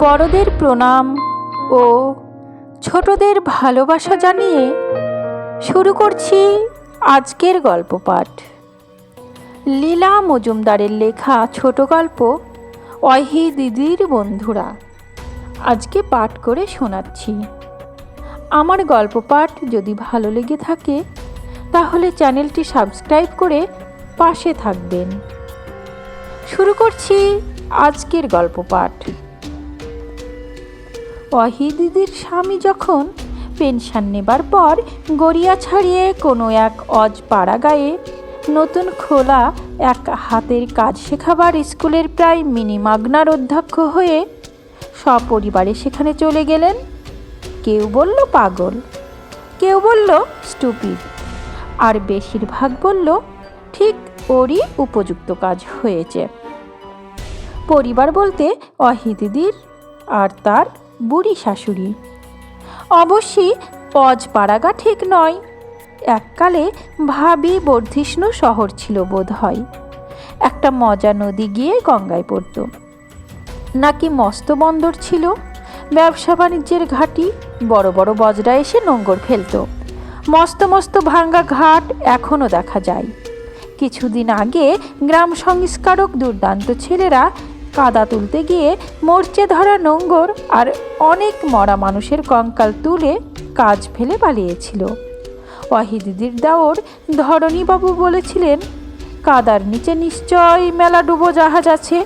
বড়দের প্রণাম ও ছোটদের ভালোবাসা জানিয়ে শুরু করছি আজকের গল্প পাঠ। লীলা মজুমদারের লেখা ছোট গল্প, অহি দিদির বন্ধুরা আজকে পাঠ করে শোনাচ্ছি। আমার গল্প পাঠ যদি ভালো লেগে থাকে, তাহলে চ্যানেলটি সাবস্ক্রাইব করে পাশে থাকবেন। শুরু করছি আজকের গল্প পাঠ। অহিদিদির স্বামী যখন পেনশন নেবার পর গড়িয়া ছাড়িয়ে কোনো এক অজ পাড়া গায়ে নতুন খোলা এক হাতের কাজ শেখাবার স্কুলের প্রায় মিনিমাগনার অধ্যক্ষ হয়ে সপরিবারে সেখানে চলে গেলেন। কেউ বলল, পাগল। কেউ বলল, স্টুপিড। আর বেশিরভাগ বলল, ঠিক ওরই উপযুক্ত কাজ হয়েছে। পরিবার বলতে অহিদিদির আর তার বুড়ি শাশুড়ি। অবশ্যই অজপাড়াগা ঠিক নয়। এককালে ভাবি বর্ধিষ্ণু শহর ছিল বোধ হয় একটা মজা নদী গিয়ে গঙ্গায় পড়ত। নাকি মস্ত বন্দর ছিল? ব্যবসা বাণিজ্যের ঘাঁটি, বড় বড় বজরা এসে নোঙ্গর ফেলতো। মস্ত মস্ত ভাঙ্গা ঘাট এখনও দেখা যায়। কিছুদিন আগে গ্রাম সংস্কারক দুর্দান্ত ছেলেরা কাদা তুলতে গিয়ে মরচে ধরা নোঙ্গর আর অনেক মরা মানুষের কঙ্কাল তুলে কাজ ফেলে পালিয়েছিল। ওয়াহিদিদির দাওর ধরণীবাবু বলেছিলেন, কাদার নিচে নিশ্চয় মেলা ডুবো জাহাজ আছে।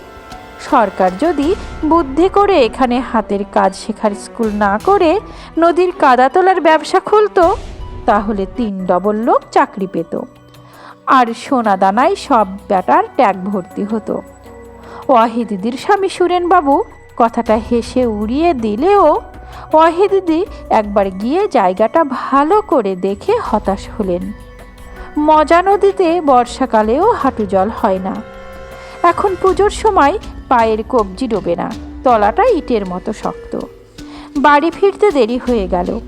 সরকার যদি বুদ্ধি করে এখানে হাতের কাজ শেখার স্কুল না করে নদীর কাদা তোলার ব্যবসা খুলতো, তাহলে তিন ডবল লোক চাকরি পেত। আর সোনা দানায় সব ব্যাটার ট্যাগ ভর্তি হতো। ওয়াহিদিদির স্বামী সুরেনবাবু। কথাটা হেসে উড়িয়ে দিলেও ওয়াহিদিদি একবার গিয়ে জায়গাটা ভালো করে দেখে হতাশ হলেন। মজা নদীতে বর্ষাকালেও হাঁটু জল হয় না। এখন পুজোর সময় পায়ের কবজি ডোবে না, তলাটা ইটের মতো শক্ত। বাড়ি ফিরতে দেরি হয়ে গেল।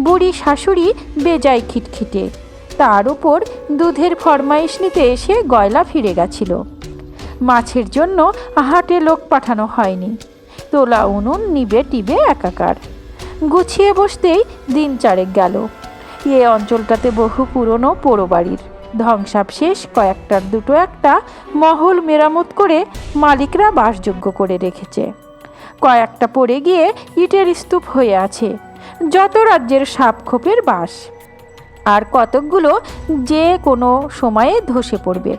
বুড়ি শাশুড়ি বেজায় খিটখিটে। তার উপর দুধের ফরমাইশ নিতে এসে গয়লা ফিরে গেছিল। মাছের জন্য হাটে লোক পাঠানো হয়নি। তোলা উনুন নিবে টিবে একাকার। গুছিয়ে বসতেই দিন চারেক গেল। এ অঞ্চলটাতে বহু পুরনো পোড়ো বাড়ির ধ্বংসাবশেষ কয়েকটার দুটো একটা মহল মেরামত করে মালিকরা বাসযোগ্য করে রেখেছে। কয়েকটা পড়ে গিয়ে ইটের স্তূপ হয়ে আছে। যত রাজ্যের সাপখোপের বাস। আর কতকগুলো যে কোনো সময়ে ধসে পড়বে।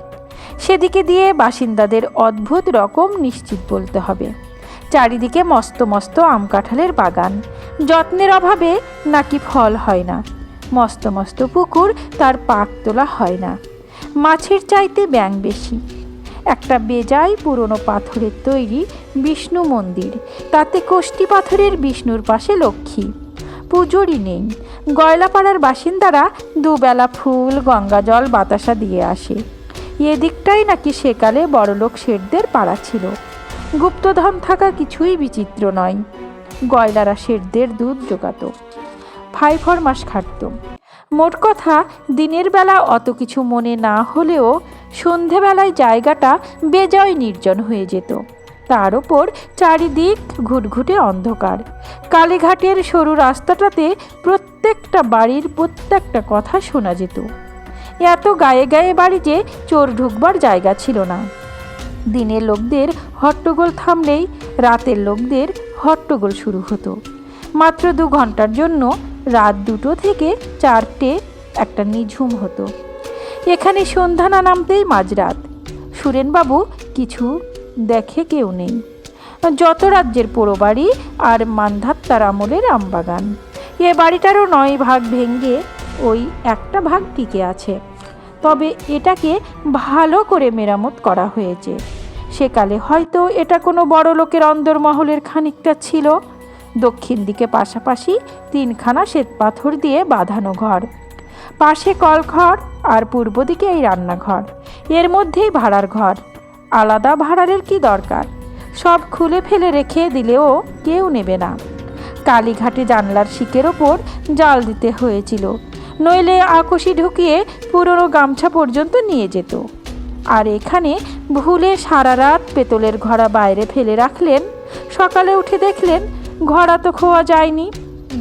সেদিকে দিয়ে বাসিন্দাদের অদ্ভুত রকম নিশ্চিত বলতে হবে। চারিদিকে মস্ত মস্ত আম কাঁঠালের বাগান। যত্নের অভাবে নাকি ফল হয় না। মস্ত মস্ত পুকুর তার পাক তোলা হয় না। মাছের চাইতে ব্যাং বেশি। একটা বেজায় পুরনো পাথরের তৈরি বিষ্ণু মন্দির। তাতে কোষ্টি পাথরের বিষ্ণুর পাশে লক্ষ্মী। পুজোরই নেই। গয়লাপাড়ার বাসিন্দারা দুবেলা ফুল গঙ্গা জল বাতাসা দিয়ে আসে। এদিকটাই নাকি সেকালে বড়লোক শেঠদের পাড়া ছিল। গুপ্তধন থাকা কিছুই বিচিত্র নয়। গয়লারা শেঠদের দুধ জোগাতো। ফাইভ মাস খাটত। মোট কথা, দিনের বেলা অত কিছু মনে না হলেও সন্ধেবেলায় জায়গাটা বেজয় নির্জন হয়ে যেত। তার ওপর চারিদিক ঘুটঘুটে অন্ধকার। কালীঘাটের সরু রাস্তাটাতে প্রত্যেকটা বাড়ির প্রত্যেকটা কথা শোনা যেত। এত গায়ে গায়ে বাড়ি যে চোর ঢুকবার জায়গা ছিল না। দিনের লোকদের হট্টগোল থামলেই রাতের লোকদের হট্টগোল শুরু হতো। মাত্র দু ঘণ্টার জন্য রাত দুটো থেকে চারটে একটা নিঝুম হতো। এখানে সন্ধ্যা না নামতেই মাঝরাত। সুরেনবাবু কিছু দেখে কেউ নেই। যত রাজ্যের পোড়ো বাড়ি আর মান্ধাত্তার আমলের আমবাগান। এ বাড়িটারও নয় ভাগ ভেঙ্গে ওই একটা ভাগ টিকে আছে। তবে এটাকে ভালো করে মেরামত করা হয়েছে। সেকালে হয়তো এটা কোনো বড় লোকের অন্দরমহলের খানিকটা ছিল। দক্ষিণ দিকে পাশাপাশি তিনখানা শ্বেতপাথর দিয়ে বাঁধানো ঘর। পাশে কলঘর আর পূর্ব দিকে এই রান্নাঘর। এর মধ্যেই ভাড়ার ঘর। আলাদা ভাড়ারের কি দরকার? সব খুলে ফেলে রেখে দিলেও কেউ নেবে না। কালীঘাটে জানলার শিকের ওপর জাল দিতে হয়েছিল। নইলে আকশি ঢুকিয়ে পুরনো গামছা পর্যন্ত নিয়ে যেত। আর এখানে ভুলে সারা রাত পেতলের ঘড়া বাইরে ফেলে রাখলেন। সকালে উঠে দেখলেন ঘোড়া তো খোয়া যায়নি,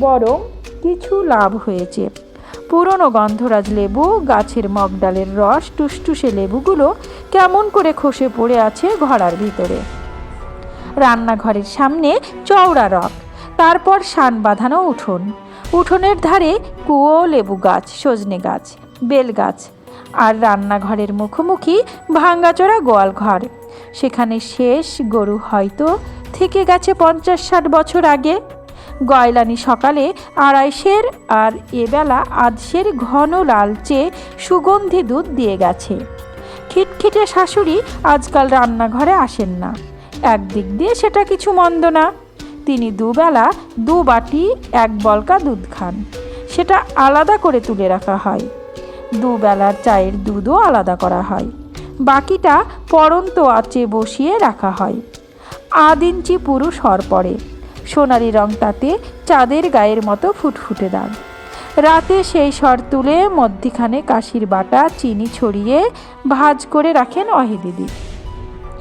বরং কিছু লাভ হয়েছে। পুরনো গন্ধরাজ লেবু, গাছের মগডালের রস, টুসটুসে লেবুগুলো কেমন করে খসে পড়ে আছে ঘোড়ার ভিতরে। রান্নাঘরের সামনে চওড়া রক, তারপর শান বাঁধানো উঠোন। উঠোনের ধারে কুয়ো, লেবু গাছ, সজনে গাছ, বেল গাছ আর রান্নাঘরের মুখোমুখি ভাঙ্গাচোরা গোয়াল ঘর সেখানে শেষ গরু হয়তো থেকে গেছে পঞ্চাশ ষাট বছর আগে। গয়লানি সকালে আড়াইশের আর এবেলা আধশের ঘন লালচে সুগন্ধি দুধ দিয়ে গেছে। খিটখিটে শাশুড়ি আজকাল রান্নাঘরে আসেন না। একদিক দিয়ে সেটা কিছু মন্দ না। তিনি দুবেলা, দু বাটি, এক বলকা দুধ খান। সেটা আলাদা করে তুলে রাখা হয়। দুবেলার চায়ের দুধও আলাদা করা হয়। বাকিটা পরন্ত আঁচে বসিয়ে রাখা হয়। আধ ইঞ্চি পুরু সর পড়ে। সোনালি রংটাতে চাঁদের গায়ের মতো ফুটফুটে দাগ। রাতে সেই সর তুলে মধ্যিখানে কাশির বাটা, চিনি ছড়িয়ে ভাজ করে রাখেন অহে দিদি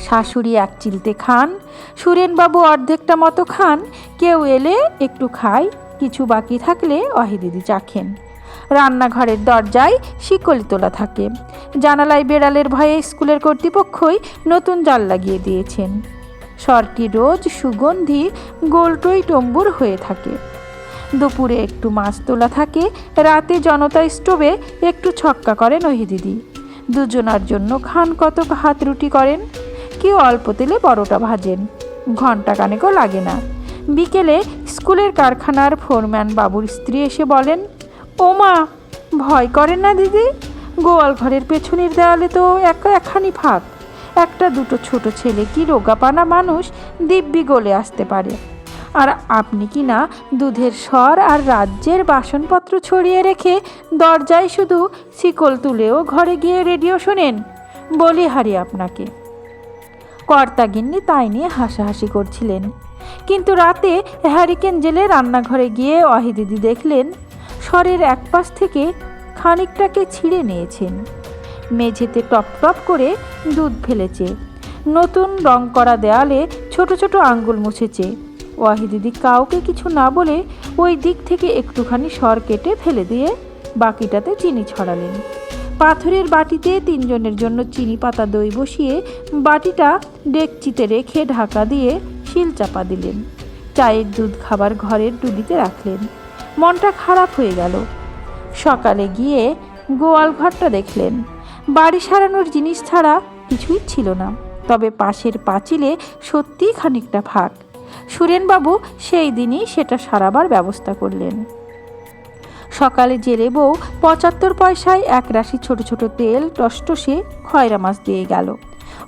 শাশুড়ি এক চিলতে খান, সুরেনবাবু অর্ধেকটা মতো খান, কেউ এলে একটু খায়, কিছু বাকি থাকলে অহে দিদি চাখেন রান্নাঘরের দরজায় শিকলি তোলা থাকে। জানালায় বেড়ালের ভয়ে স্কুলের কর্তৃপক্ষই নতুন জাল লাগিয়ে দিয়েছেন। সরটি রোজ সুগন্ধি গোলটই টম্বুর হয়ে থাকে। দুপুরে একটু মাছ তোলা থাকে, রাতে জনতা স্টোভে একটু ছক্কা করেন ওহি দিদি। দুজনার জন্য খান কত ভাত রুটি করেন। কেউ অল্প তেলে বড়টা ভাজেন? ঘণ্টা কানেকও লাগে না। বিকেলে স্কুলের কারখানার ফোরম্যান বাবুর স্ত্রী এসে বলেন ও মা ভয় করেন না দিদি? গোয়াল ঘরের পেছনের দেওয়ালে তো এক একখানি ফাঁক। একটা দুটো ছোট ছেলে কি রোগাপানা মানুষ দিব্যি গলে আসতে পারে। আর আপনি কি না দুধের স্বর আর রাজ্যের বাসনপত্র ছড়িয়ে রেখে দরজায় শুধু শিকল তুলেও ঘরে গিয়ে রেডিও শোনেন? বলি হারি আপনাকে। কর্তাগিন্নি তাই নিয়ে হাসাহাসি করছিলেন। কিন্তু রাতে হ্যারিকেন জেলে রান্নাঘরে গিয়ে অহিদিদি দেখলেন স্বরের এক পাশ থেকে খানিকটাকে ছিঁড়ে নিয়েছেন। মেঝেতে টপ টপ করে দুধ ফেলেছে। নতুন রং করা দেয়ালে ছোট ছোট আঙ্গুল মুছেছে। ওয়াহিদিদি কাউকে কিছু না বলে ওই দিক থেকে একটুখানি সর কেটে ফেলে দিয়ে বাকিটাতে চিনি ছড়ালেন। পাথরের বাটিতে তিনজনের জন্য চিনি পাতা দই বসিয়ে বাটিটা ডেকচিতে রেখে ঢাকা দিয়ে শিল চাপা দিলেন। চায়ের দুধ খাবার ঘরের ডুলিতে রাখলেন। মনটা খারাপ হয়ে গেল। সকালে গিয়ে গোয়াল ঘরটা দেখলেন। বাড়ি সারানোর জিনিস ছাড়া কিছুই ছিল না। তবে পাশের পাঁচিলে সত্যিই খানিকটা ফাঁক। সুরেনবাবু সেই দিনই সেটা সারাবার ব্যবস্থা করলেন। সকালে জেলে বউ পঁচাত্তর পয়সায় এক রাশি ছোট ছোট তেল, টসটসে খয়রা মাছ দিয়ে গেল।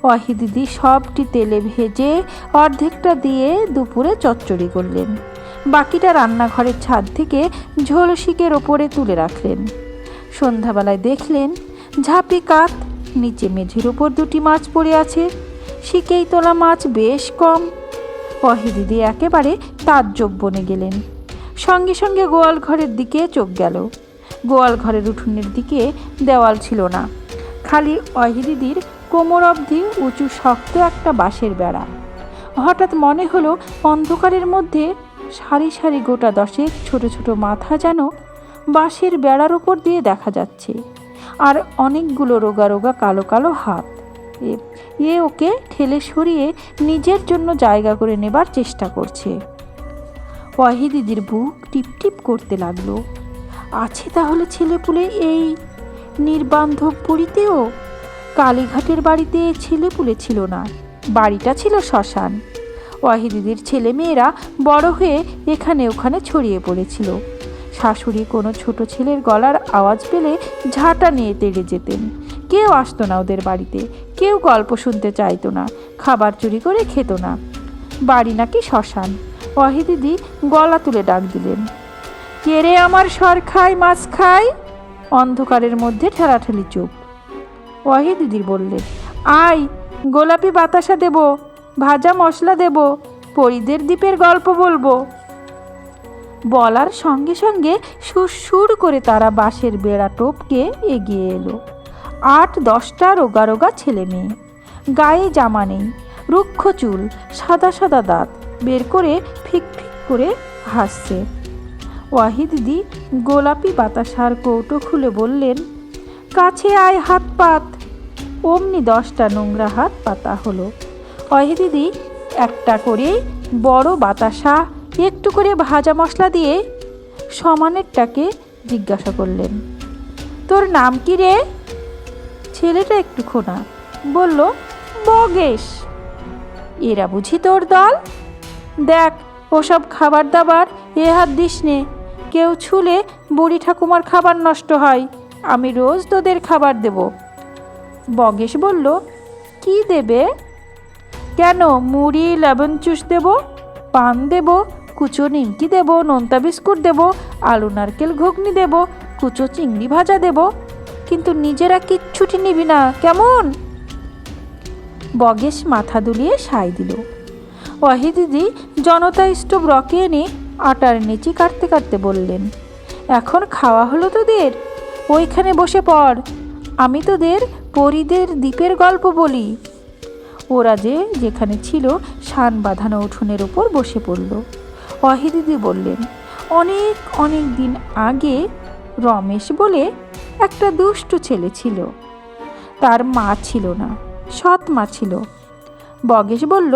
অহি দিদি সবটি তেলে ভেজে অর্ধেকটা দিয়ে দুপুরে চচ্চড়ি করলেন। বাকিটা রান্নাঘরের ছাদ থেকে ঝোলশিকের ওপরে তুলে রাখলেন। সন্ধ্যাবেলায় দেখলেন ঝাঁপি কাত, নিচে মেঝের ওপর দুটি মাছ পড়ে আছে। শিকেই তোলা মাছ বেশ কম। অহিদিদি একেবারে তাজ্জব বনে গেলেন। সঙ্গে সঙ্গে গোয়াল ঘরের দিকে চোখ গেল। গোয়াল ঘরের উঠোনের দিকে দেওয়াল ছিল না। খালি অহিদিদির কোমর অবধি উঁচু, শক্ত একটা বাঁশের বেড়া। হঠাৎ মনে হলো অন্ধকারের মধ্যে সারি সারি গোটা দশেক ছোট ছোট মাথা যেন বাঁশের বেড়ার ওপর দিয়ে দেখা যাচ্ছে, আর অনেকগুলো রোগা রোগা কালো কালো হাত। এ ওকে ঠেলে সরিয়ে নিজের জন্য জায়গা করে নেবার চেষ্টা করছে। ওয়াহিদিদির বুক টিপটিপ করতে লাগল। আছে তাহলে ছেলেপুলে এই নির্বান্ধব পুরীতেও কালীঘাটের বাড়িতে ছেলেপুলে ছিল না, বাড়িটা ছিল শ্মশান। ওয়াহিদিদির ছেলে মেয়েরা বড় হয়ে এখানে ওখানে ছড়িয়ে পড়েছিল। শাশুড়ি কোনো ছোট ছেলের গলার আওয়াজ পেলে ঝাঁটা নিয়ে তেড়ে যেতেন। কেউ আসতো না ওদের বাড়িতে, কেউ গল্প শুনতে চাইতো না, খাবার চুরি করে খেত না। বাড়ি নাকি শ্মশান। ওয়াহিদিদি গলা তুলে ডাক দিলেন। কে রে আমার সর খায়, মাছ খায়? অন্ধকারের মধ্যে ঠেলাঠেলি চুপ। ওয়াহিদিদির বললেন আই, গোলাপি বাতাসা দেব, ভাজা মশলা দেব, পরিদের দ্বীপের গল্প বলব। বলার সঙ্গে সঙ্গে সুর করে তারা বাঁশের বেড়া টোপকে এগিয়ে এলো। আট, দশটা রোগা রোগা ছেলে মেয়ে। গায়ে জামা নেই, রুক্ষ চুল, সাদা সাদা দাঁত। বের করে ফিক ফিক করে হাসছে। ওয়াহিদ দিদি গোলাপি বাতাসার কৌটো খুলে বললেন, কাছে আয় হাত পাত। অমনি দশটা নোংরা হাত পাতা হলো। ওয়াহিদ দিদি একটা করে বড় বাতাসা একটু করে ভাজা মশলা দিয়ে সমানেরটাকে জিজ্ঞাসা করলেন, তোর নাম কি রে? ছেলেটা একটু খোনা বলল, বগেশ। এরা বুঝি তোর দল? দেখ, ওসব খাবার দাবার এ হাত দিস নে। কেউ ছুলে বুড়ি ঠাকুমার খাবার নষ্ট হয়। আমি রোজ তোদের খাবার দেব। বগেশ বলল, কি দেবে? কেন, মুড়ি লেবন চুষ দেব, পান দেব, কুচো নিমকি দেব, নোনতা বিস্কুট দেব, আলু নারকেল ঘুগনি দেব, কুচো চিংড়ি ভাজা দেব। কিন্তু নিজেরা কিচ্ছুটি নিবি না, কেমন? বগেশ মাথা দুলিয়ে সাই দিল। ওয়াহিদিদি জনতা স্টোভ রকে এনে আটার নিচি কাটতে কাটতে বললেন, এখন খাওয়া হলো তোদের? ওইখানে বসে পড়। আমি তোদের পরিদের দ্বীপের গল্প বলি। ওরা যে যেখানে ছিল শান বাঁধানো উঠোনের ওপর বসে পড়ল। ওয়াহিদিদি বললেন, অনেক অনেক দিন আগে রমেশ বলে একটা দুষ্টু ছেলে ছিল। তার মা ছিল না, সৎ মা ছিল। বগেশ বলল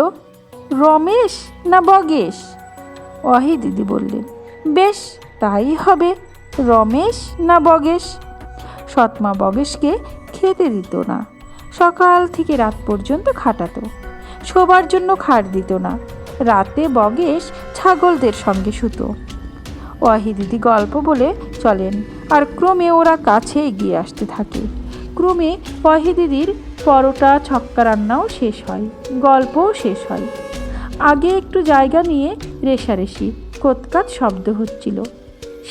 রমেশ না বগেশ? অহি দিদি বললেন, বেশ, তাই হবে। রমেশ না বগেশ? সৎমা বগেশকে খেতে দিত না। সকাল থেকে রাত পর্যন্ত খাটাতো। শোবার জন্য খাট দিত না। রাতে বগেশ ছাগলদের সঙ্গে শুতো। ওয়াহিদিদি গল্প বলে চলেন, আর ক্রমে ওরা কাছে এগিয়ে আসতে থাকে। ক্রমে ওয়াহি দিদির পরোটা, ছক্কা রান্নাও শেষ হয়, গল্পও শেষ হয়। আগে একটু জায়গা নিয়ে রেশারেশি, কোতকাত শব্দ হচ্ছিল।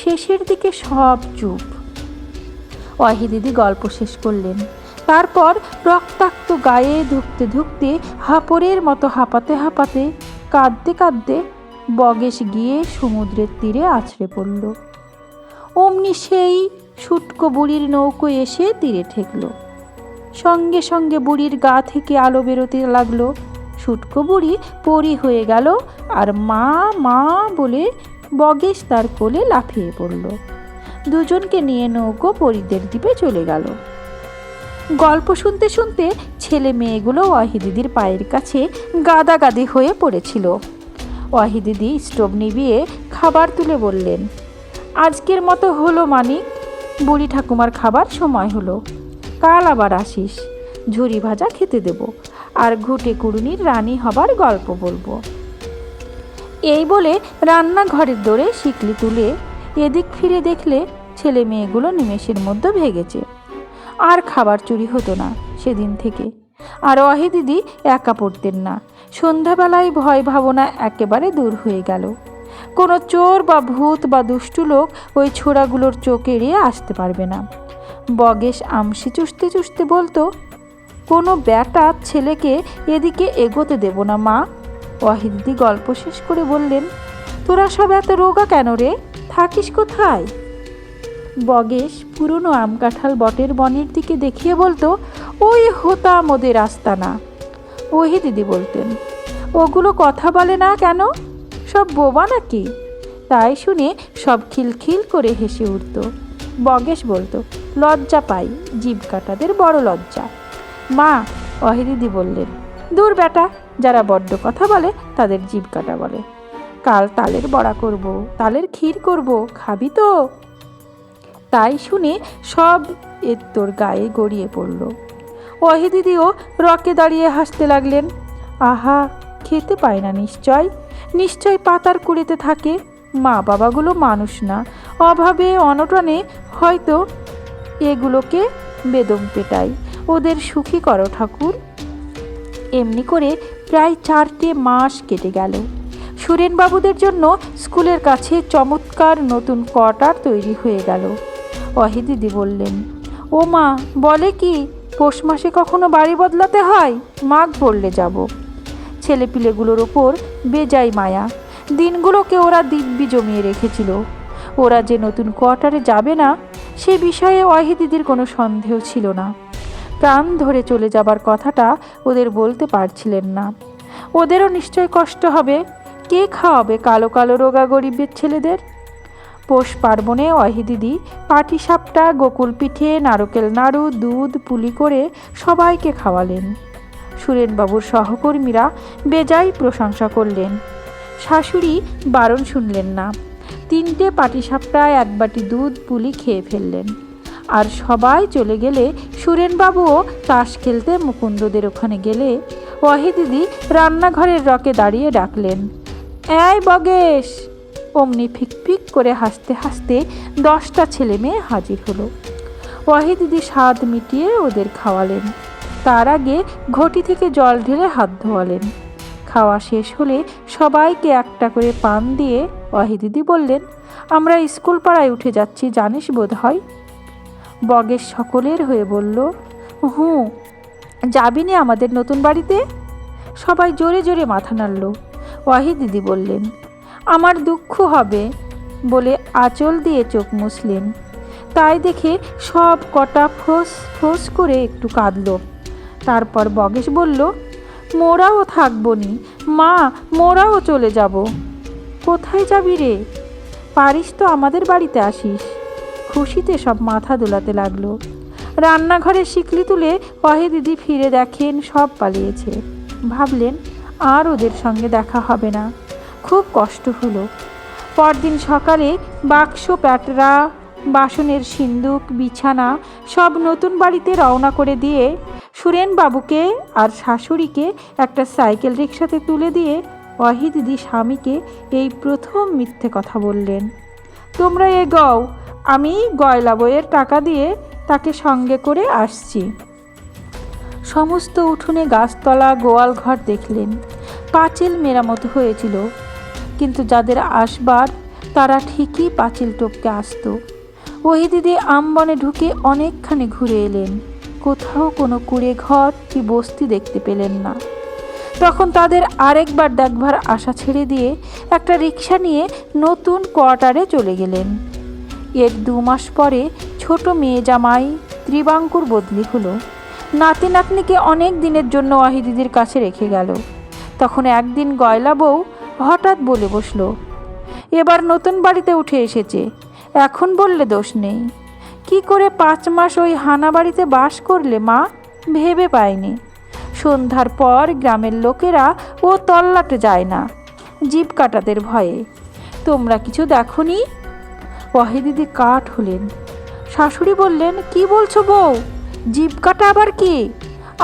শেষের দিকে সব চুপ। ওয়াহিদিদি গল্প শেষ করলেন। তারপর রক্তাক্ত গায়ে ধুকতে ধুকতে হাপড়ের মতো হাঁপাতে হাঁপাতে, কাঁদতে কাঁদতে বগেশ গিয়ে সমুদ্রের তীরে আছড়ে পড়ল। অমনি সেই শুটকো বুড়ির নৌকো এসে তীরে ঠেকল। সঙ্গে সঙ্গে বুড়ির গা থেকে আলো বেরোতে লাগল। শুটকো বুড়ি পরি হয়ে গেল আর মা মা বলে বগেশ তার কোলে লাফিয়ে পড়ল। দুজনকে নিয়ে নৌকো পরিদের দ্বীপে চলে গেল। গল্প শুনতে শুনতে ছেলে মেয়েগুলো ওয়াহিদিদির পায়ের কাছে গাদাগাদি হয়ে পড়েছিল। ওয়াহিদিদি স্টোভ নিভিয়ে খাবার তুলে বললেন, আজকের মতো হলো মানিক। বুড়ি ঠাকুমার খাবার সময় হলো। কাল আবার আসিস। ঝুরি ভাজা খেতে দেব। আর ঘুটে কুড়ুনির রানী হবার গল্প বলব। এই বলে রান্নাঘরের দৌড়ে শিকলি তুলে এদিক ফিরে দেখলে ছেলে মেয়েগুলো নিমেষের মধ্যে ভেগেছে। আর খাবার চুরি হতো না সেদিন থেকে। আর অহে দিদি, একা পড়তেন না। সন্ধ্যাবেলায় ভয় ভাবনা একেবারে দূর হয়ে গেল। কোনো চোর বা ভূত বা দুষ্টু লোক ওই ছোড়াগুলোর চোখ এড়িয়ে আসতে পারবে না। বগেশ আমসি চুষতে চুষতে বলতো কোনো ব্যাটা ছেলেকে এদিকে এগোতে দেব না, মা। ওয়াহিদিদি গল্প শেষ করে বললেন, তোরা সব এত রোগা কেন রে? থাকিস কোথায়? বগেশ পুরনো আম কাঁঠাল বটের বনের দিকে দেখিয়ে বলতো, ওই হোতাম ওদের আস্তানা। ওহি দিদি বলতেন, ওগুলো কথা বলে না কেন? সব বোবা নাকি? তাই শুনে সব খিলখিল করে হেসে উঠত। বগেশ বলতো, লজ্জা পাই, জীব কাটাদের বড় লজ্জা। মা অহিদিদি বললেন, দূর বেটা, যারা বড্ড কথা বলে, তাদের জীব কাটা বলে। কাল তালের বড়া করব, তালের ক্ষীর করব, খাবি তো? তাই শুনে সব এর তোর গায়ে গড়িয়ে পড়ল। ওয়াহিদিদিও রকে দাঁড়িয়ে হাসতে লাগলেন, আহা, খেতে পায় না নিশ্চয়? নিশ্চয় পাতার কুড়িতে থাকে। মা বাবাগুলো মানুষ না। অভাবে, অনটনে হয়তো এগুলোকে বেদম পেটাই ওদের সুখী করো, ঠাকুর। এমনি করে প্রায় চারটে মাস কেটে গেল। সুরেনবাবুদের জন্য স্কুলের কাছে চমৎকার নতুন কোয়ার্টার তৈরি হয়ে গেল। অহিদিদি বললেন, ও মা, বলে কি, পৌষ মাসে কখনো বাড়ি বদলাতে হয়? মাঘ পড়লে যাব। ছেলেপিলেগুলোর ওপর বেজাই মায়া। দিনগুলোকে ওরা দিব্যি জমিয়ে রেখেছিল। ওরা যে নতুন কোয়ার্টারে যাবে না, সে বিষয়ে ওয়াহিদিদির কোনো সন্দেহ ছিল না। প্রাণ ধরে চলে যাবার কথাটা ওদের বলতে পারছিলেন না। ওদেরও নিশ্চয় কষ্ট হবে। কে খাওয়াবে কালো কালো রোগা গরিবের ছেলেদের? পৌষ পার্বণে অহি অহিদিদি পাটিসাপটা, গোকুল পিঠে, নারকেল নাড়ু, দুধ, পুলি করে সবাইকে খাওয়ালেন। সুরেনবাবুর সহকর্মীরা বেজায় প্রশংসা করলেন। শাশুড়ি বারণ শুনলেন না। তিনটে পাটিসাপটা এক বাটি দুধ, পুলি খেয়ে ফেললেন। আর সবাই চলে গেলে সুরেনবাবুও তাস খেলতে মুকুন্দদের ওখানে গেলে ওয়াহিদিদি রান্নাঘরের রকে দাঁড়িয়ে ডাকলেন, এই বগেশ! অমনি ফিকফিক করে হাসতে হাসতে দশটা ছেলে মেয়ে হাজির হলো। ওয়াহিদিদি স্বাদ মিটিয়ে ওদের খাওয়ালেন। তার আগে ঘটি থেকে জল ঢেলে হাত ধোয়ালেন। খাওয়া শেষ হলে সবাইকে একটা করে পান দিয়ে ওয়াহিদিদি বললেন, আমরা স্কুল পাড়ায় উঠে যাচ্ছি, জানিস বোধ হয় বগের সকলের হয়ে বলল, হুঁ, যাবি নে আমাদের নতুন বাড়িতে? সবাই জোরে জোরে মাথা নাড়ল। ওয়াহিদ দিদি বললেন, আমার দুঃখ হবে বলে আঁচল দিয়ে চোখ মুছলেন। তাই দেখে সব কটা ফোঁস ফোঁস করে একটু কাঁদল। তারপর বগেশ বলল, মোরাও থাকব নি, মা, মোরাও চলে যাব। কোথায় যাবি রে? পারিস তো আমাদের বাড়িতে আসিস। খুশিতে সব মাথা দোলাতে লাগল। রান্নাঘরে শিকলি তুলে ওয়াহি দিদি ফিরে দেখেন, সব পালিয়েছে। ভাবলেন, আর ওদের সঙ্গে দেখা হবে না। খুব কষ্ট হলো। পরদিন সকালে বাক্স, প্যাটরা, বাসনের সিন্দুক, বিছানা সব নতুন বাড়িতে রওনা করে দিয়ে সুরেন বাবুকে আর শাশুড়িকে একটা সাইকেল রিক্সাতে তুলে দিয়ে ওয়াহি দিদি স্বামীকে এই প্রথম মিথ্যে কথা বললেন। তোমরা এ গও আমি গয়লা বইয়ের টাকা দিয়ে তাকে সঙ্গে করে আসছি। সমস্ত উঠোনে গাছতলা গোয়াল ঘর দেখলেন। পাঁচিল মেরামত হয়েছিল, কিন্তু যাদের আসবার, তারা ঠিকই পাঁচিল টপকে আসতো। ওহিদিদি আমবনে ঢুকে অনেকখানি ঘুরে এলেন। কোথাও কোনো কুড়ে ঘর কি বস্তি দেখতে পেলেন না। তখন তাদের আরেকবার দেখবার আশা ছেড়ে দিয়ে একটা রিক্সা নিয়ে নতুন কোয়ার্টারে চলে গেলেন। এর দু মাস পরে ছোট মেয়ে জামাই ত্রিবাঙ্কুর বদলি হলো। নাতি নাতনিকে অনেক দিনের জন্য ওয়াহিদিদির কাছে রেখে গেল। তখন একদিন গয়লা বউ হঠাৎ বলে বসল, এবার নতুন বাড়িতে উঠে এসেছে, এখন বললে দোষ নেই। কি করে পাঁচ মাস ওই হানা বাড়িতে বাস করলে মা? ভেবে পায়নি সন্ধ্যার পর গ্রামের লোকেরা ও তল্লাটে যায় না, জীব কাটাদের ভয়ে। তোমরা কিছু দেখনি? ওয়াহিদিদি কাঠ হলেন। শাশুড়ি বললেন, কি বলছো বউ? জীব কাটা আবার কি?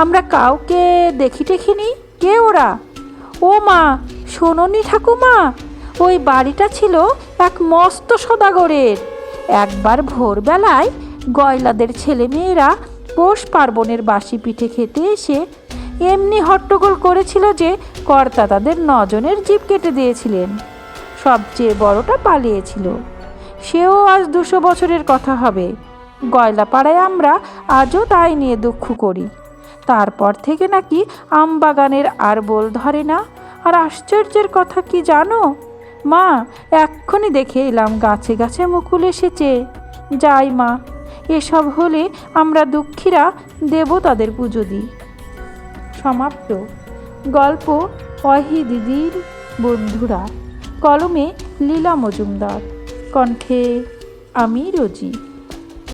আমরা কাউকে দেখি টেখিনি? কে ওরা? ও মা, শোনোনি ঠাকুমা, ওই বাড়িটা ছিল এক মস্ত সদাগরের। একবার ভোরবেলায় গয়লাদের ছেলেমেয়েরা পৌষ পার্বণের বাসি পিঠে খেতে এসে এমনি হট্টগোল করেছিল যে কর্তা তাদের নজনের জীব কেটে দিয়েছিলেন। সবচেয়ে বড়টা পালিয়েছিল। সেও আজ দুশো বছরের কথা হবে। গয়লাপাড়ায় আমরা আজও তাই নিয়ে দুঃখ করি। তারপর থেকে নাকি আম বাগানের আর বল ধরে না। আর আশ্চর্যের কথা কি জানো? মা, এক্ষুনি দেখে এলাম গাছে গাছে মুকুল এসেছে। যাই মা, এসব হলে আমরা দুঃখীরা দেবতাদের পুজো দিই। সমাপ্ত। গল্প অহি দিদির বন্ধুরা। কলমে লীলা মজুমদার। কণ্ঠে আমি রোজি।